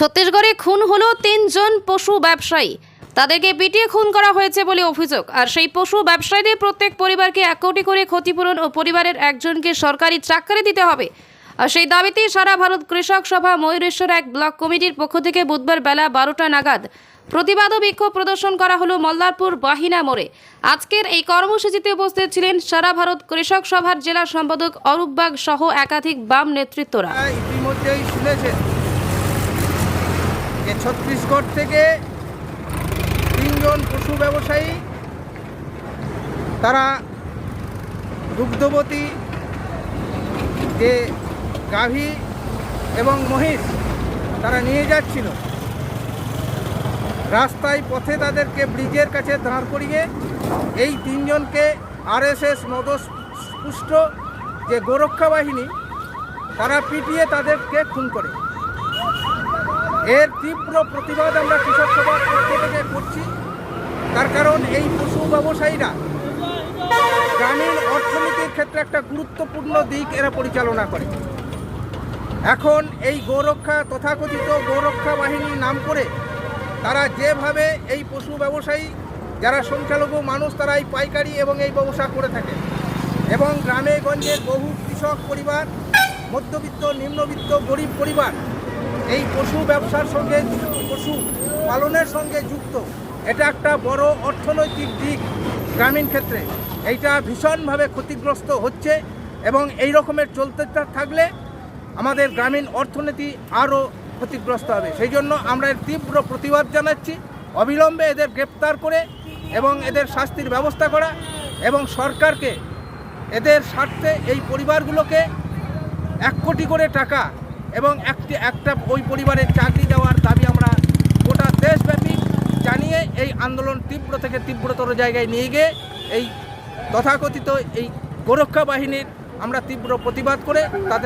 ছত্তিশগড়ে খুন হলো তিনজন পশু ব্যবসায়ী। তাদেরকে পিটিয়ে খুন করা হয়েছে বলে অভিযোগ। আর সেই পশু ব্যবসায়ীদের প্রত্যেক পরিবারকে এক কোটি করে ক্ষতিপূরণ ও পরিবারের একজনকে সরকারি চাকরি দিতে হবে। আর সেই দাবিতেই সারা ভারত কৃষক সভা ময়ূরেশ্বর এক ব্লক কমিটির পক্ষ থেকে বুধবার বেলা বারোটা নাগাদ প্রতিবাদ ও বিক্ষোভ প্রদর্শন করা হলো মল্লারপুর বাহিনা মোড়ে। আজকের এই কর্মসূচিতে উপস্থিত ছিলেন সারা ভারত কৃষক সভার জেলা সম্পাদক অরূপ বাগ সহ একাধিক বাম নেতৃত্বরা। ইতিমধ্যেই শুনেছেন। যে ছত্তিশগড় থেকে তিনজন পশু ব্যবসায়ী, তারা দুগ্ধবতী, যে গাভী এবং মহিষ তারা নিয়ে যাচ্ছিল। রাস্তায় পথে তাদেরকে ব্রিজের কাছে দাঁড় করিয়ে এই তিনজনকে আরএসএস মদস্পুষ্ট যে গোরক্ষা বাহিনী, তারা পিটিয়ে তাদেরকে খুন করে। এর তীব্র প্রতিবাদ আমরা কৃষক সভার পক্ষ থেকে করছি। তার কারণ এই পশু ব্যবসায়ীরা গ্রামীণ অর্থনীতির ক্ষেত্রে একটা গুরুত্বপূর্ণ দিক এরা পরিচালনা করে। এখন এই গৌরক্ষা তথাকথিত গৌরক্ষা বাহিনীর নাম করে তারা যেভাবে এই পশু ব্যবসায়ী, যারা সংখ্যালঘু মানুষ, তারা এই পাইকারি এবং এই ব্যবসা করে থাকে এবং গ্রামে গঞ্জের বহু কৃষক পরিবার, মধ্যবিত্ত, নিম্নবিত্ত, গরিব পরিবার এই পশু ব্যবসার সঙ্গে, পশু পালনের সঙ্গে যুক্ত। এটা একটা বড় অর্থনৈতিক দিক গ্রামীণ ক্ষেত্রে। এইটা ভীষণভাবে ক্ষতিগ্রস্ত হচ্ছে এবং এই রকমের চলতে থাকলে আমাদের গ্রামীণ অর্থনীতি আরও ক্ষতিগ্রস্ত হবে। সেই জন্য আমরা এর তীব্র প্রতিবাদ জানাচ্ছি। অবিলম্বে এদের গ্রেপ্তার করে এবং এদের শাস্তির ব্যবস্থা করা এবং সরকারকে এদের স্বার্থে এই পরিবারগুলোকে এক কোটি করে টাকা এবং একটি একটা ওই পরিবারের চাকরি দেওয়ার দাবি আমরা গোটা দেশব্যাপী জানিয়ে এই আন্দোলন তীব্র থেকে তীব্রতর জায়গায় নিয়ে গিয়ে এই তথাকথিত এই গোরক্ষা বাহিনীর আমরা তীব্র প্রতিবাদ করে তাদের